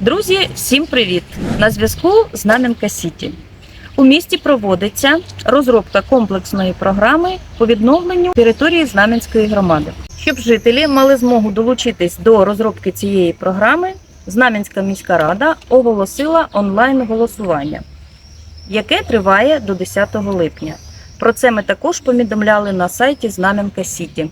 Друзі, всім привіт! На зв'язку Знам'янка Сіті. У місті проводиться розробка комплексної програми по відновленню території Знам'янської громади. Щоб жителі мали змогу долучитись до розробки цієї програми, Знам'янська міська рада оголосила онлайн голосування, яке триває до 10 липня. Про це ми також повідомляли на сайті Знам'янка Сіті.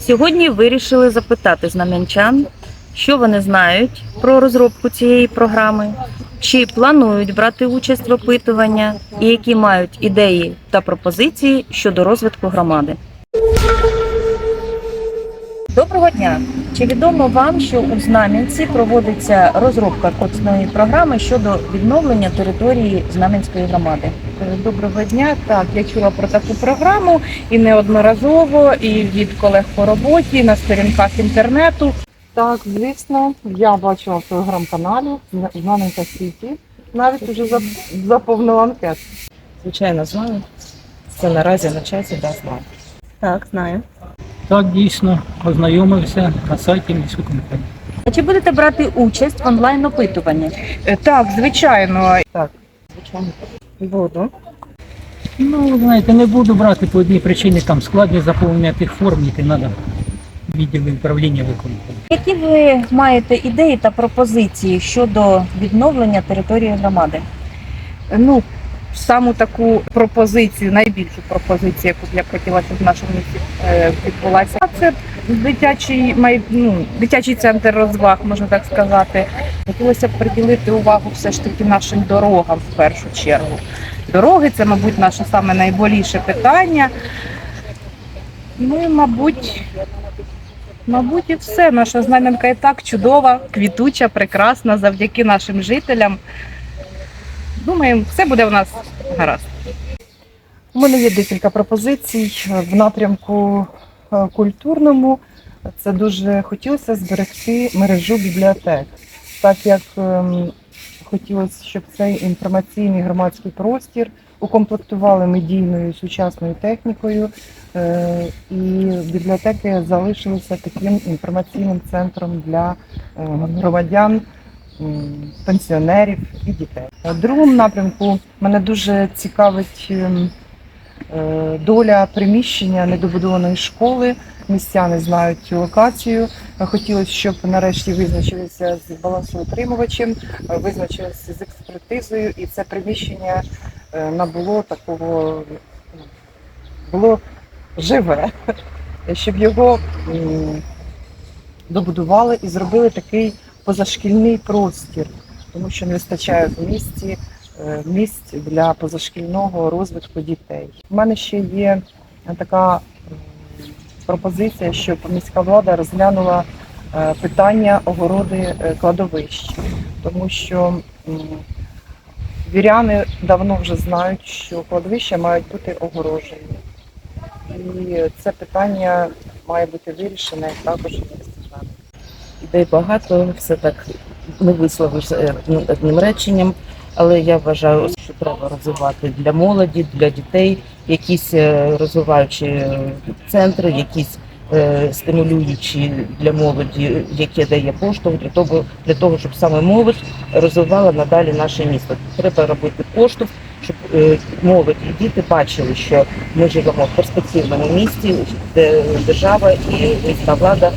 Сьогодні вирішили запитати знам'янчан, що вони знають про розробку цієї програми, чи планують брати участь в опитуванні, і які мають ідеї та пропозиції щодо розвитку громади. Доброго дня! Чи відомо вам, що у Знам'янці проводиться розробка комплексної програми щодо відновлення території Знам'янської громади? Доброго дня. Так, я чула про таку програму і неодноразово, і від колег по роботі, на сторінках інтернету. Так, звісно, я бачила в телеграм-каналі Знаненька Сіті. Навіть вже заповнила анкету. Звичайно, знаю. Це наразі на часі, да, знаю. Так, знаю. Так, дійсно, ознайомився на сайті міської комітету. А чи будете брати участь в онлайн опитуванні? Е, Так, звичайно. Так, Звичайно. Буду. Ну, знаєте, не буду брати по одній причині, там складність заповнення тих форм, які треба відділ управління виконувати. Які ви маєте ідеї та пропозиції щодо відновлення території громади? Ну, саму таку пропозицію, найбільшу пропозицію, яку б я б хотіла, щоб в нашому місті е, відбулася, це дитячий май, ну, дитячий центр розваг, можна так сказати. Хотілося б приділити увагу все ж таки нашим дорогам в першу чергу. Дороги це, мабуть, наше саме найболіше питання. Ну і, мабуть, мабуть, і все. Наша знам'янка і так чудова, квітуча, прекрасна завдяки нашим жителям. Думаємо, все буде у нас гаразд. У мене є декілька пропозицій в напрямку е, культурному. Це дуже хотілося зберегти мережу бібліотек, так як ем, хотілося, щоб цей інформаційний громадський простір укомплектували медійною сучасною технікою, е, і бібліотеки залишилися таким інформаційним центром для е, громадян, пенсіонерів і дітей. В другому напрямку мене дуже цікавить. Е, доля приміщення недобудованої школи. Містяни знають цю локацію. Хотілося, щоб нарешті визначилися з балансоутримувачем, визначилися з експертизою, і це приміщення е, набуло такого було живе, щоб його добудували і зробили такий позашкільний простір, тому що не вистачає в місті місць для позашкільного розвитку дітей. У мене ще є така пропозиція, щоб міська влада розглянула е, питання огороди е, кладовищ, тому що віряни давно вже знають, що кладовища мають бути огорожені. І це питання має бути вирішене також Знам'янка. Ідей багато, все так не висловився одним реченням, але я вважаю, що треба розвивати для молоді, для дітей якісь е, розвиваючі е, центри, якісь е, стимулюючі для молоді, які дає поштовх для того, для того, щоб саме молодь розвивала надалі наше місто. Треба робити поштовх, щоб молодь і діти бачили, що ми живемо в перспективному місті, де держава і міська влада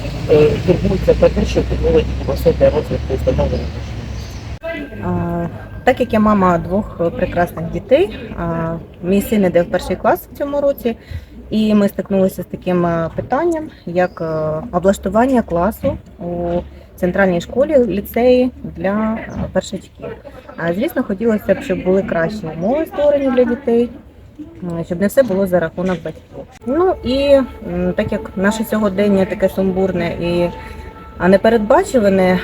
турбуються про те, щоб молоді все для розвитку і. Так як я мама двох прекрасних дітей, мій син іде в перший клас в цьому році, і ми стикнулися з таким е, питанням, як е, облаштування класу у центральній школі, ліцеї для е, першачків. Звісно, хотілося б, щоб були кращі умови створені для дітей, щоб не все було за рахунок батьків. Ну і так як наше сьогодення таке сумбурне і непередбачуване,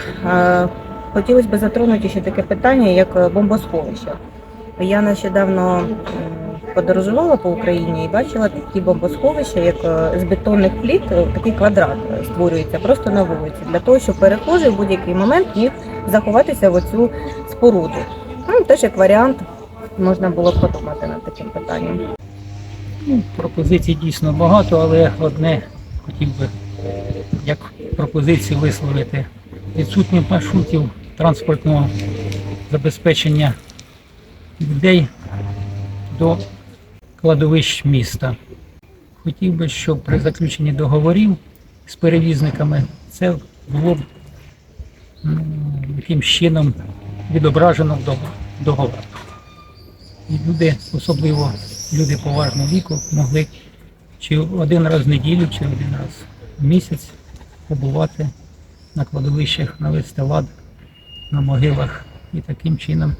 Хотілося б затронути ще таке питання, як е, бомбосховища. Я нещодавно подорожувала по Україні і бачила такі бомбосховища, як е, з бетонних пліт, е, такий квадрат створюється просто на вулиці, для того, щоб перехожий в будь-який момент міг заховатися в оцю споруду. Ну, теж як варіант можна було б подумати над таким питанням. Ну, пропозицій дійсно багато, але одне хотів би як пропозицію висловити. Відсутність маршрутів транспортного забезпечення людей до кладовищ міста. Хотів би, щоб при заключенні договорів з перевізниками це було б якимсь чином відображено в договорах. І люди, особливо люди поважного віку, могли чи один раз в неділю, чи один раз в місяць побувати на кладовищах, навести лад на могилах і таким чином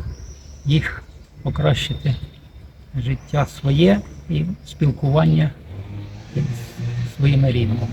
їх покращити життя своє і спілкування з своїми рідними.